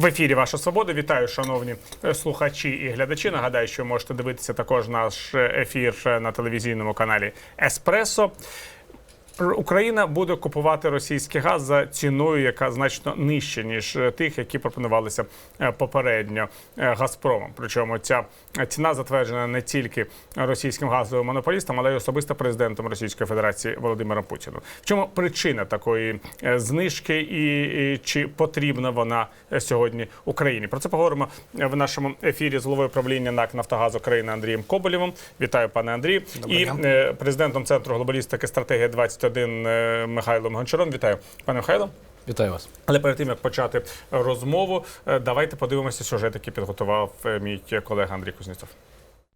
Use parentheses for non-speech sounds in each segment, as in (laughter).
В ефірі Ваша Свобода. Вітаю, шановні е, слухачі і глядачі. Нагадаю, що можете дивитися також наш е, ефір е, на телевізійному каналі Еспресо. Україна буде купувати російський газ за ціною, яка значно нижча ніж е, тих, які пропонувалися е, попередньо е, Газпромом. Причому ця ціна затверджена не тільки російським газовим монополістом, але й особисто президентом Російської Федерації Володимиром Путіним. В чому причина такої знижки і, чи потрібна вона сьогодні Україні? Про це поговоримо в нашому ефірі з головою правління НАК Нафтогаз України Андрієм Коболєвим. Вітаю, пане Андрію. І президентом центру глобалістики стратегія 21 е, Михайлом Гончаром. Вітаю, пане Михайло. Вітаю вас. Але перед тим як почати розмову, е, давайте подивимося сюжет, який підготував е, мій колега Андрій Кузнєцов.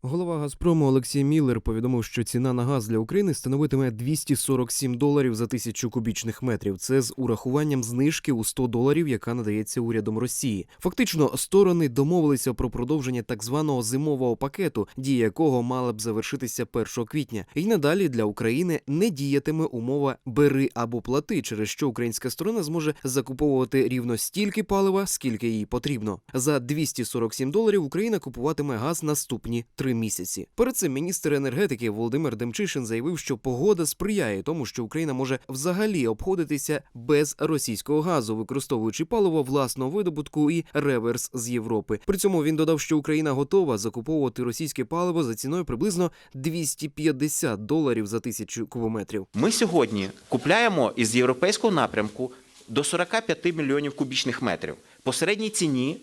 Голова Газпрому Олексій Міллер повідомив, що ціна на газ для України становитиме 247 доларів за тисячу кубічних метрів. Це з урахуванням знижки у 100 доларів, яка надається урядом Росії. Фактично, сторони домовилися про продовження так званого зимового пакету, дія якого мала б завершитися 1 квітня. І надалі для України не діятиме умова бери або плати, через що українська сторона зможе закуповувати рівно стільки палива, скільки їй потрібно. За 247 доларів Україна купуватиме газ наступні три місяці. Перед цим міністр енергетики Володимир Демчишин заявив, що погода сприяє тому, що Україна може взагалі обходитися без російського газу, використовуючи паливо власного видобутку і реверс з Європи. При цьому він додав, що Україна готова закуповувати російське паливо за ціною приблизно 250 доларів за тисячу кубометрів. Ми сьогодні купляємо із європейського напрямку до 45 мільйонів кубічних метрів. По середній ціні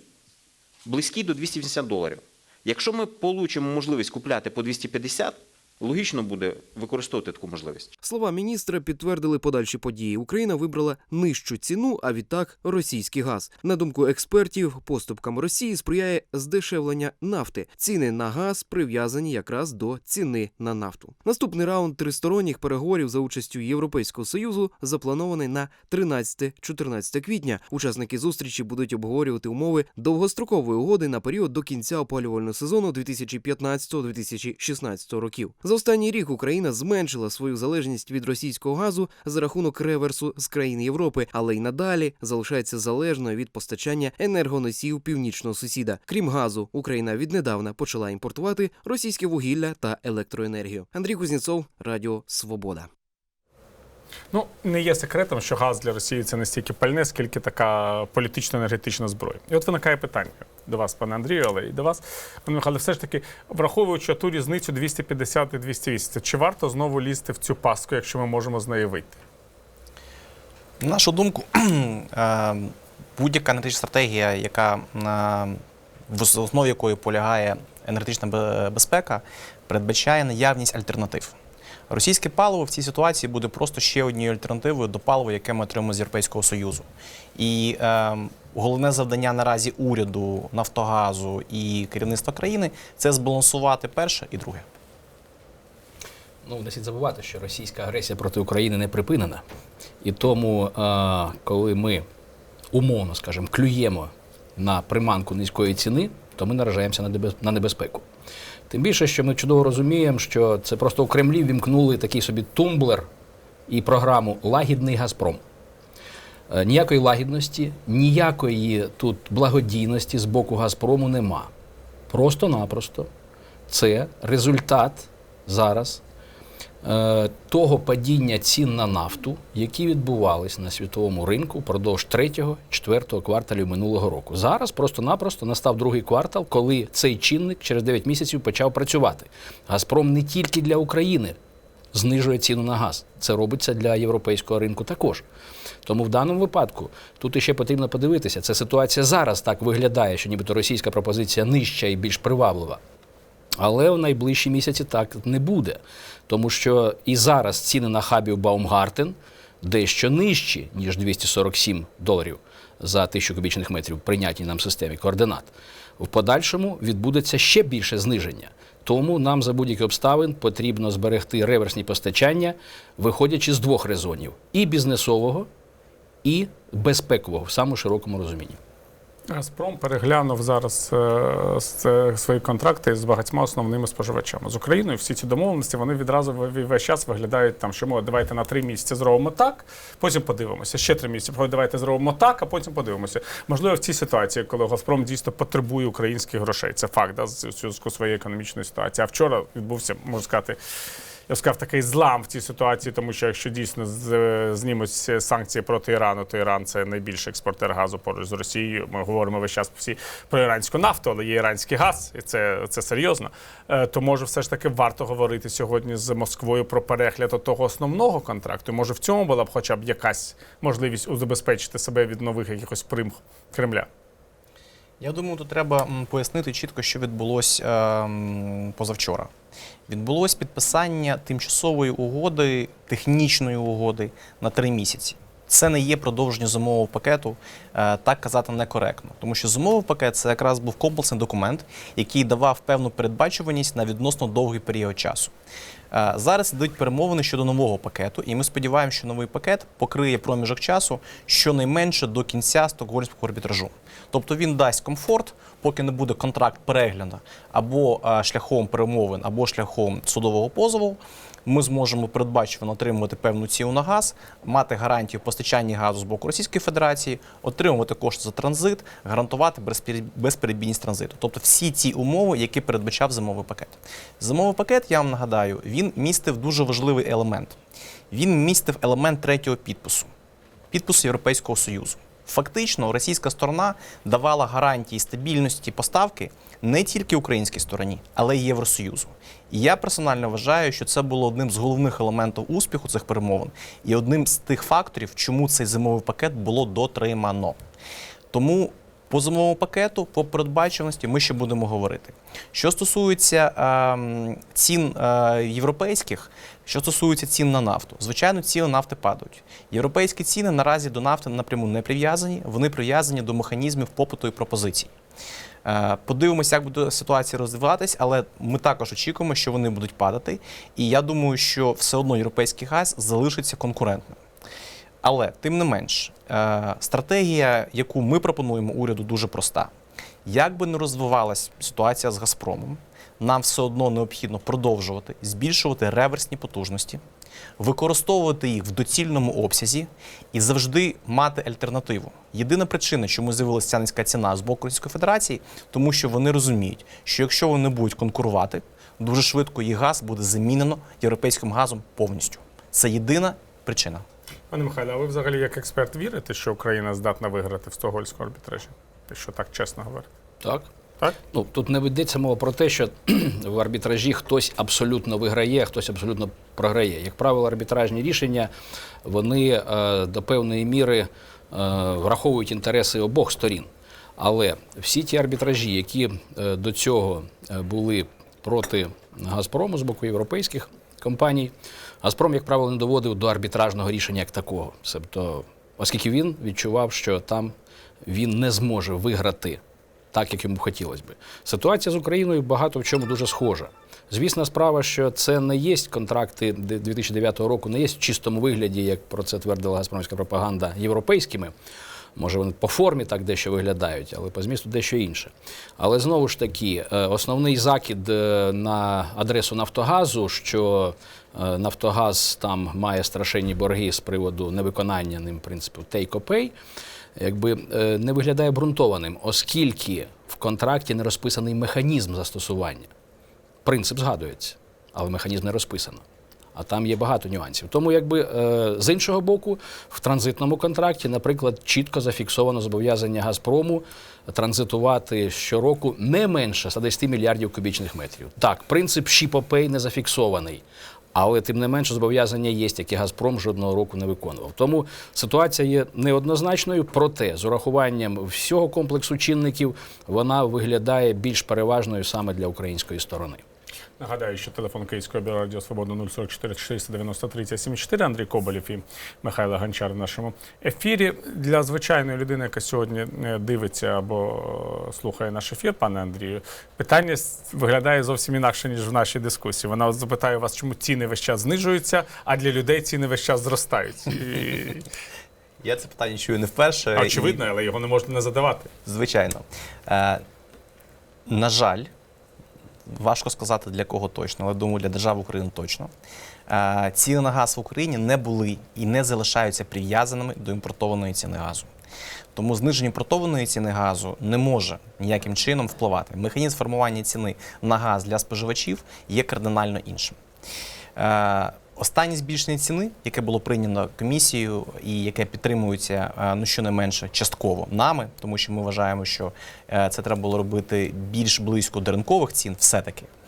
близькій до 280 доларів. Якщо ми получимо можливість купляти по 250, логічно буде використовувати таку можливість. Слова міністра підтвердили подальші події. Україна вибрала нижчу ціну, а відтак російський газ. На думку експертів, поступкам Росії сприяє здешевлення нафти. Ціни на газ прив'язані якраз до ціни на нафту. Наступний раунд тристоронніх переговорів за участю Європейського союзу запланований на 13-14 квітня. Учасники зустрічі будуть обговорювати умови довгострокової угоди на період до кінця опалювального сезону 2015-2016 років. За останній рік Україна зменшила свою залежність від російського газу за рахунок реверсу з країн Європи, але й надалі залишається залежною від постачання енергоносіїв північного сусіда. Крім газу, Україна віднедавна почала імпортувати російське вугілля та електроенергію. Андрій Кузнєцов, Радіо Свобода. Ну не є секретом, що газ для Росії це не стільки пальне, скільки така політично-енергетична зброя. І от виникає питання до вас, пане Андрію, але і до вас, пане Михайло, все ж таки, враховуючи ту різницю 250 і 280, чи варто знову лізти в цю пастку, якщо ми можемо з неї вийти? На нашу думку, (clears throat) е, будь-яка енергетична стратегія, яка е, в основі якої полягає енергетична безпека, передбачає наявність альтернатив. Російське паливо в цій ситуації буде просто ще однією альтернативою до палива, яке ми отримуємо з Європейського Союзу. І е, головне завдання наразі уряду, Нафтогазу і керівництва країни це збалансувати перше і друге. Ну, не слід забувати, що російська агресія проти України не припинена. І тому, е, коли ми умовно, скажімо, клюємо на приманку низької ціни, то ми наражаємося на небезпеку. Тим більше, що ми чудово розуміємо, що це просто у Кремлі вімкнули такий собі тумблер і програму Лагідний Газпром. Е, Ніякої лагідності, ніякої тут благодійності з боку Газпрому нема. Просто-напросто це результат зараз того падіння цін на нафту, які відбувались на світовому ринку впродовж третього, четвертого кварталів минулого року. Зараз просто-напросто настав другий квартал, коли цей чинник через 9 місяців почав працювати. Газпром не тільки для України знижує ціну на газ. Це робиться для європейського ринку також. Тому в даному випадку тут іще потрібно подивитися. Це ситуація зараз так виглядає, що нібито російська пропозиція нижча і більш приваблива. Але в найближчі місяці так не буде. Тому що і зараз ціни на хабі в Баумгартен дещо нижчі, ніж 247 доларів за тисячу кубічних метрів в прийнятній нам системі координат. В подальшому відбудеться ще більше зниження. Тому нам за будь-які обставин потрібно зберегти реверсні постачання, виходячи з двох резонів: і бізнесового, і безпекового в самому широкому розумінні. Газпром переглянув зараз е, е, свої контракти з багатьма основними споживачами з Україною. Всі ці домовленості вони відразу весь час виглядають там, що ми давайте на три місяці зробимо так, потім подивимося. Ще три місяці. давайте зробимо так, а потім подивимося. Можливо, в цій ситуації, коли Газпром дійсно потребує українських грошей, це факт да, з- зв'язку з своєю економічною ситуацією. А вчора відбувся, можна сказати. Я сказав, такий злам в цій ситуації, тому що якщо дійсно з- знімуть санкції проти Ірану, то Іран це найбільший експортер газу поруч з Росією. Ми говоримо весь час всі про іранську нафту, але є іранський газ, і це, це серйозно. Е, То може, все ж таки варто говорити сьогодні з Москвою про перегляд того основного контракту. Може, в цьому була б хоча б якась можливість убезпечити себе від нових якихось примх Кремля. Я думаю, тут треба пояснити чітко, що відбулося ем, позавчора. Відбулось підписання тимчасової угоди, технічної угоди на три місяці. Це не є продовження зимового пакету, е, так казати некоректно, тому що зимовий пакет це якраз був комплексний документ, який давав певну передбачуваність на відносно довгий період часу. Е, Зараз йдуть перемовини щодо нового пакету, і ми сподіваємося, що новий пакет покриє проміжок часу щонайменше до кінця стокгольмського арбітражу. Тобто він дасть комфорт, поки не буде контракт перегляду або е, шляхом перемовин, або шляхом судового позову. Ми зможемо передбачувано отримувати певну ціну на газ, мати гарантію постачання газу з боку Російської Федерації, отримувати кошти за транзит, гарантувати безпере- безперебійність транзиту. Тобто всі ці умови, які передбачав зимовий пакет. Зимовий пакет, я вам нагадаю, він містив дуже важливий елемент. Він містив елемент третього підпису підпису Європейського Союзу. Фактично, російська сторона давала гарантії стабільності поставки не тільки українській стороні, але й Євросоюзу. І я персонально вважаю, що це було одним з головних елементів успіху цих перемовин і одним з тих факторів, чому цей зимовий пакет було дотримано. Тому по зимовому пакету, по передбачуваності, ми ще будемо говорити. Що стосується ем, цін е, європейських, що стосується цін на нафту, звичайно, ціни нафти падають. Європейські ціни наразі до нафти напряму не прив'язані, вони прив'язані до механізмів попиту і пропозицій. Е, Подивимося, як буде ситуація розвиватись, але ми також очікуємо, що вони будуть падати. І я думаю, що все одно європейський газ залишиться конкурентним. Але тим не менш, е, стратегія, яку ми пропонуємо уряду, дуже проста. Як би не розвивалась ситуація з Газпромом, нам все одно необхідно продовжувати збільшувати реверсні потужності, використовувати їх в доцільному обсязі і завжди мати альтернативу. Єдина причина, чому з'явилася ця низька ціна з боку Російської Федерації, тому що вони розуміють, що якщо вони будуть конкурувати, дуже швидко їх газ буде замінено європейським газом повністю. Це єдина причина. Пане Михайло, а ви взагалі як експерт вірите, що Україна здатна виграти в Стокгольмському арбітражі? Що так чесно говорити? Так. Так? Ну, тут не ведеться мова про те, що (clears throat) в арбітражі хтось абсолютно виграє, а хтось абсолютно програє. Як правило, арбітражні рішення вони е, до певної міри е, враховують інтереси обох сторін. Але всі ті арбітражі, які е, до цього е, були проти Газпрому з боку європейських компаній, Газпром, як правило, не доводив до арбітражного рішення як такого. Тобто, оскільки він відчував, що там він не зможе виграти так, як йому хотілося би. Ситуація з Україною багато в чому дуже схожа. Звісна справа, що це не є контракти 2009 року, не є в чистому вигляді, як про це твердила газпромська пропаганда, європейськими. Може, вони по формі так дещо виглядають, але по змісту дещо інше. Але знову ж таки, е, основний закид е, на адресу Нафтогазу, що е, Нафтогаз там має страшенні борги з приводу невиконання ним принципу take-or-pay, якби не виглядає обґрунтованим, оскільки в контракті не розписаний механізм застосування. Принцип згадується, але механізм не розписано. А там є багато нюансів. Тому, якби е, з іншого боку, в транзитному контракті, наприклад, чітко зафіксовано зобов'язання Газпрому транзитувати щороку не менше 110 мільярдів кубічних метрів. Так, принцип ship-o-pay не зафіксований. Але тим не менше зобов'язання є, які Газпром жодного року не виконував. Тому ситуація є неоднозначною, проте з урахуванням всього комплексу чинників вона виглядає більш переважною саме для української сторони. Нагадаю, що телефон Київського бюро Радіо Свобода 044 493 74. Андрій Коболєв і Михайло Гончар в нашому ефірі. Для звичайної людини, яка сьогодні е, дивиться або е, слухає наш ефір, пане Андрію, питання виглядає зовсім інакше, ніж в нашій дискусії. Вона запитає вас, чому ціни весь час знижуються, а для людей ціни весь час зростають. І (laughs) Я це питання чую не вперше. і- Очевидно, але його не можна не задавати. Звичайно. Е, на жаль, важко сказати для кого точно, але думаю, для держави України точно. Е, ціни на газ в Україні не були і не залишаються прив'язаними до імпортованої ціни газу. Тому зниження імпортованої ціни газу не може ніяким чином впливати. Механізм формування ціни на газ для споживачів є кардинально іншим. Е, Останнє збільшення ціни, яке було прийнято комісією і яке підтримується що ну щонайменше частково нами, тому що ми вважаємо, що е, це треба було робити більш близько до ринкових цін, все-таки. е,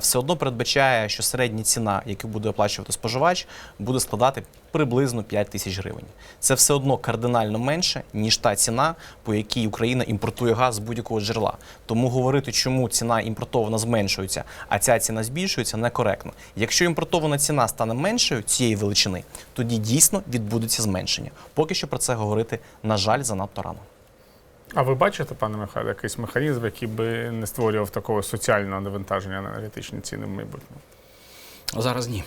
Все одно передбачає, що середня ціна, яку буде оплачувати споживач, буде складати приблизно 5 тисяч гривень. Це все одно кардинально менше, ніж та ціна, по якій Україна імпортує газ з будь-якого джерела. Тому говорити, чому ціна імпортована зменшується, а ця ціна збільшується, некоректно. Якщо імпортована ціна стане меншою цієї величини, тоді дійсно відбудеться зменшення. Поки що про це говорити, на жаль, занадто рано. А ви бачите, пане Михайло, якийсь механізм, який би не створював такого соціального навантаження на енергетичні ціни в майбутньому? Зараз ні.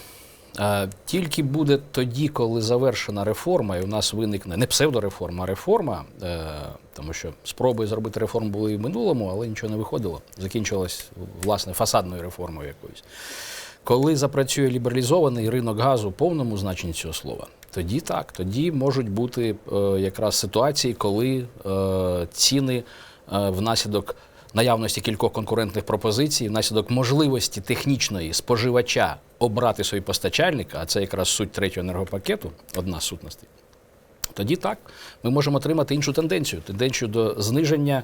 Тільки буде тоді, коли завершена реформа, і у нас виникне не псевдореформа, а реформа, е, тому що спроби зробити реформу були і в минулому, але нічого не виходило. Закінчилось власне фасадною реформою якоюсь. Коли запрацює лібералізований ринок газу повному значенні цього слова, тоді так, тоді можуть бути е, якраз ситуації, коли е, ціни е, внаслідок наявності кількох конкурентних пропозицій, внаслідок можливості технічної споживача обрати собі постачальника, а це якраз суть третього енергопакету, одна з сутностей. Тоді так, ми можемо отримати іншу тенденцію тенденцію до зниження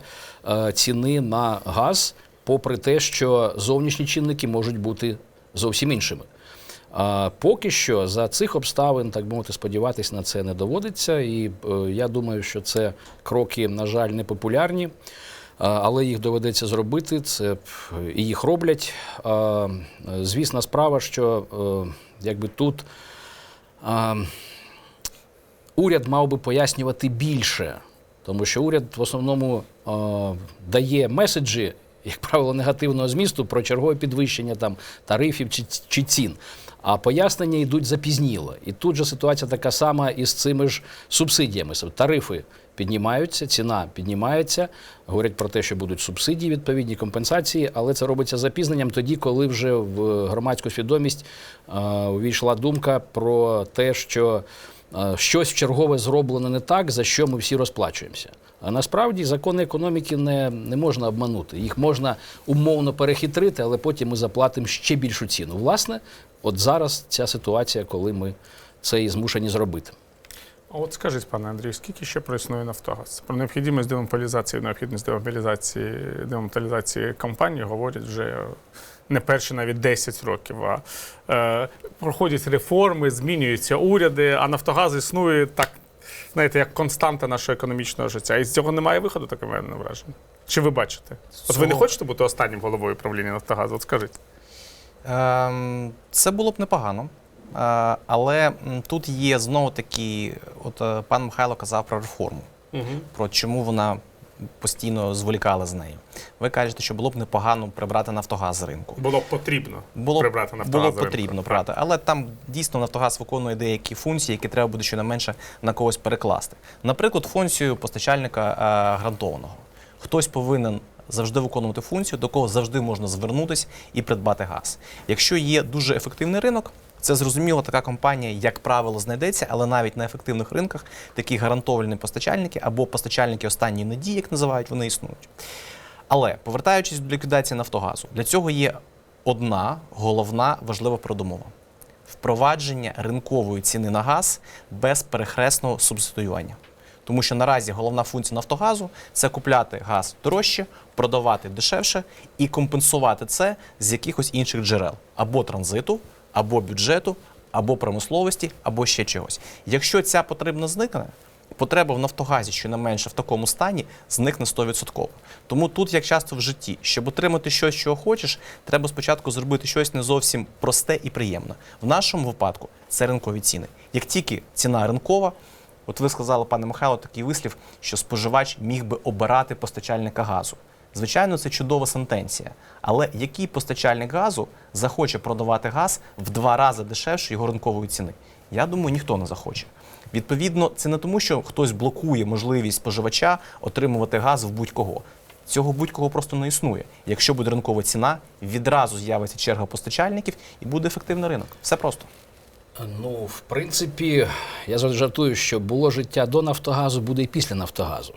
ціни на газ, попри те, що зовнішні чинники можуть бути зовсім іншими. А поки що за цих обставин, так би мовити, сподіватися на це не доводиться. І е, я думаю, що це кроки, на жаль, не популярні, але їх доведеться зробити. Це і їх роблять. Е, Звісна справа, що е, якби тут. уряд мав би пояснювати більше, тому що уряд в основному е, дає меседжі, як правило, негативного змісту про чергове підвищення там тарифів чи, чи цін. А пояснення йдуть запізніло. І тут же ситуація така сама із цими ж субсидіями. Тарифи піднімаються, ціна піднімається. Говорять про те, що будуть субсидії, відповідні компенсації, але це робиться запізненням тоді, коли вже в громадську свідомість е, увійшла думка про те, що щось чергове зроблено не так, за що ми всі розплачуємося. А насправді закони економіки не, не можна обманути. Їх можна умовно перехитрити, але потім ми заплатимо ще більшу ціну. Власне, от зараз ця ситуація, коли ми це і змушені зробити. А от скажіть, пане Андрію, скільки ще проіснує Нафтогаз? Про необхідність демонополізації, необхідність демонополізації, демонополізації компанії говорять вже не перші навіть 10 років. А е, проходять реформи, змінюються уряди, а Нафтогаз існує так, знаєте, як константа нашого економічного життя. І з цього немає виходу, таке мене враження. Чи ви бачите? От ви не хочете бути останнім головою правління Нафтогазу? От скажіть. Ем, Це було б непогано. Е, Але тут є знову таки, от е, пан Михайло казав про реформу, про чому вона постійно зволікала з нею. Ви кажете, що було б непогано прибрати Нафтогаз з ринку. Було б потрібно Було, прибрати Нафтогаз. було б потрібно Так. брати, але там дійсно Нафтогаз виконує деякі функції, які треба буде щонайменше на когось перекласти. Наприклад, функцію постачальника е, гарантованого. Хтось повинен завжди виконувати функцію, до кого завжди можна звернутися і придбати газ. Якщо є дуже ефективний ринок, це зрозуміло, така компанія, як правило, знайдеться, але навіть на ефективних ринках такі гарантовані постачальники або постачальники останньої надії, як називають, вони існують. Але повертаючись до ліквідації Нафтогазу, для цього є одна головна важлива передумова: впровадження ринкової ціни на газ без перехресного субсидіювання. Тому що наразі головна функція Нафтогазу це купляти газ дорожче, продавати дешевше і компенсувати це з якихось інших джерел або транзиту, або бюджету, або промисловості, або ще чогось. Якщо ця потреба зникне, потреба в Нафтогазі, щонайменше в такому стані, зникне 100%. Тому тут, як часто в житті, щоб отримати щось, що хочеш, треба спочатку зробити щось не зовсім просте і приємне. В нашому випадку це ринкові ціни. Як тільки ціна ринкова, от ви сказали, пане Михайло, такий вислів, що споживач міг би обирати постачальника газу. Звичайно, це чудова сентенція. Але який постачальник газу захоче продавати газ в два рази дешевше його ринкової ціни? Я думаю, ніхто не захоче. Відповідно, це не тому, що хтось блокує можливість споживача отримувати газ в будь-кого. Цього будь-кого просто не існує. Якщо буде ринкова ціна, відразу з'явиться черга постачальників і буде ефективний ринок. Все просто. Ну, в принципі, я жартую, що було життя до Нафтогазу, буде і після Нафтогазу.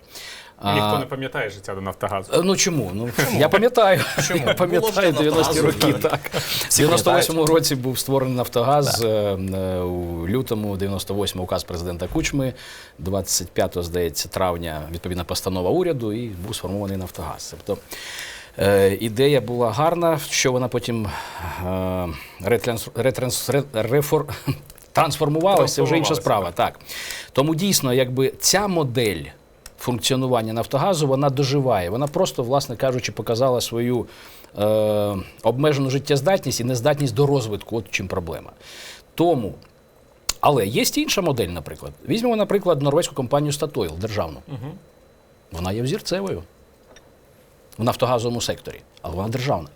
А, Ніхто не пам'ятає життя до Нафтогазу. Е, Ну чому? Ну я пам'ятаю. Чому? Я пам'ятаю 90-ті роки. так. Так в 98-му році був створений Нафтогаз. е, е, У лютому 98-му указ президента Кучми, 25 го здається, травня відповідна постанова уряду, і був сформований Нафтогаз. Тобто е, ідея була гарна, що вона потім е, ретранс, ретранс, ре- рефор, (laughs) трансформувалася, це вже інша справа. Так. Тому дійсно, якби ця модель функціонування Нафтогазу вона доживає. Вона просто, власне кажучи, показала свою е, обмежену життєздатність і нездатність до розвитку. От чим проблема. Тому. Але є інша модель, наприклад. Візьмемо, наприклад, норвезьку компанію Statoil державну. Вона є взірцевою в нафтогазовому секторі, але вона державна.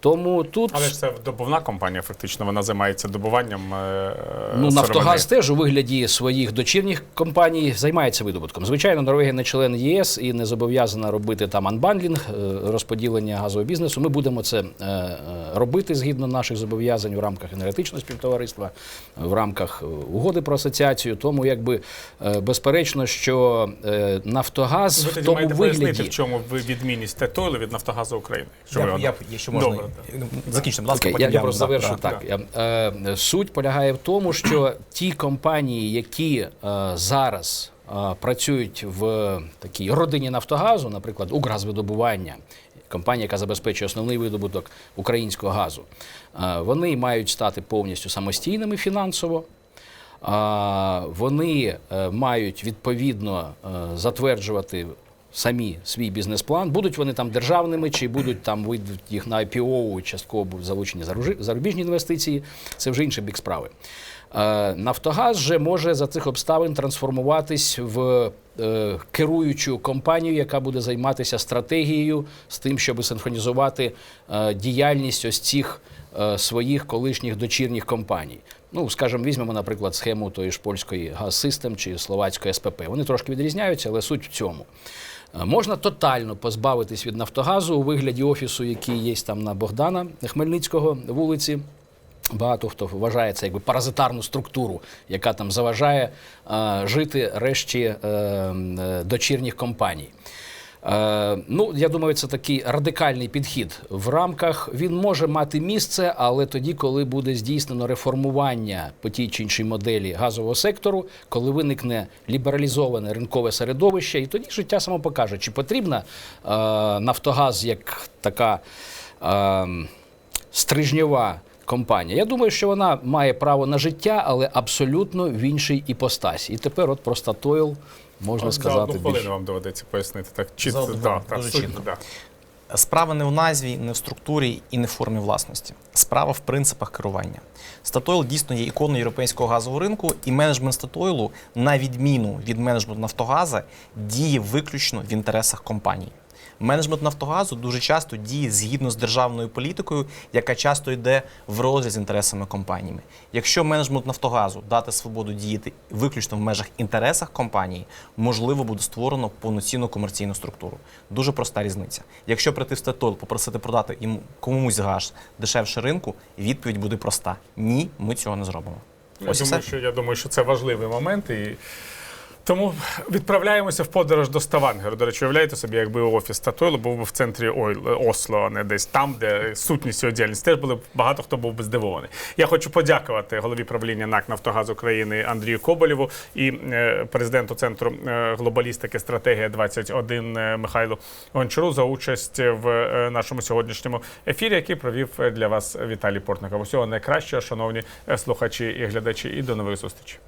Тому тут Але ж це добувна компанія, фактично, вона займається добуванням. е, Ну, сировини. Нафтогаз теж у вигляді своїх дочірніх компаній займається видобутком. Звичайно, Норвегія не член ЄС і не зобов'язана робити там анбандлінг, е, розподілення газового бізнесу. Ми будемо це е, е, робити згідно наших зобов'язань в рамках енергетичного співтовариства, в рамках е, угоди про асоціацію. Тому, якби е, безперечно, що е, Нафтогаз Ви в тому маєте пояснити, в чому ви відмінність Тетойлу від Нафтогазу України. Що ви Я, я, якщо можна, Добре, закінчити, будь ласка, потім я, я просто завершу так. Я, е, суть полягає в тому, що ті компанії, які е, зараз е, працюють в такій родині Нафтогазу, наприклад, Укргазвидобування, компанія, яка забезпечує основний видобуток українського газу, вони мають стати повністю самостійними фінансово. Вони мають відповідно затверджувати самі свій бізнес-план. Будуть вони там державними, чи будуть там вийдуть їх на IPO, частково будуть залучені зарубіжні інвестиції. Це вже інший бік справи. Е, Нафтогаз же може за цих обставин трансформуватись в е, керуючу компанію, яка буде займатися стратегією з тим, щоб синхронізувати е, діяльність ось цих своїх колишніх дочірніх компаній. Ну, скажімо, візьмемо, наприклад, схему тої ж польської Газсистем чи словацької СПП. Вони трошки відрізняються, але суть в цьому. Е, Можна тотально позбавитись від Нафтогазу у вигляді офісу, який є там на Богдана Хмельницького вулиці. Багато хто вважає це якби паразитарну структуру, яка там заважає е, жити решті е, е, дочірніх компаній. Е, ну, я думаю, це такий радикальний підхід. В рамках він може мати місце, але тоді, коли буде здійснено реформування по тій чи іншій моделі газового сектору, коли виникне лібералізоване ринкове середовище, і тоді життя само покаже, чи потрібна е, Нафтогаз як така. Е, стрижньова компанія. Я думаю, що вона має право на життя, але абсолютно в іншій іпостасі. І тепер, от про Статойл можна От За сказати одну більше. хвилину вам доведеться пояснити. Так, чи За одну да, так, дуже суть, чітко. да. Справа не в назві, не в структурі і не в формі власності. Справа в принципах керування. Статойл дійсно є іконою європейського газового ринку, і менеджмент Статойлу, на відміну від менеджменту Нафтогаза, діє виключно в інтересах компанії. Менеджмент Нафтогазу дуже часто діє згідно з державною політикою, яка часто йде в розріз з інтересами компаніями. Якщо менеджмент Нафтогазу дати свободу діяти виключно в межах інтересах компанії, можливо буде створено повноцінну комерційну структуру. Дуже проста різниця. Якщо прийти в Статойл, попросити продати їм комусь газ дешевше ринку, відповідь буде проста: ні, ми цього не зробимо. Я Ось думаю, все. що, я думаю, що це важливий момент. І... Тому відправляємося в подорож до Ставангеру. До речі, уявляєте собі, якби офіс Статойлу був би в центрі Осло, а не десь там, де сутність його діяльності. Теж були багато хто був би здивований. Я хочу подякувати голові правління НАК Нафтогаз України Андрію Коболєву і е, президенту центру е, глобалістики стратегія 21 е, Михайлу Гончару за участь в нашому сьогоднішньому ефірі, який провів для вас Віталій Портников. Усього найкращого, шановні слухачі і глядачі, і до нових зустрічей.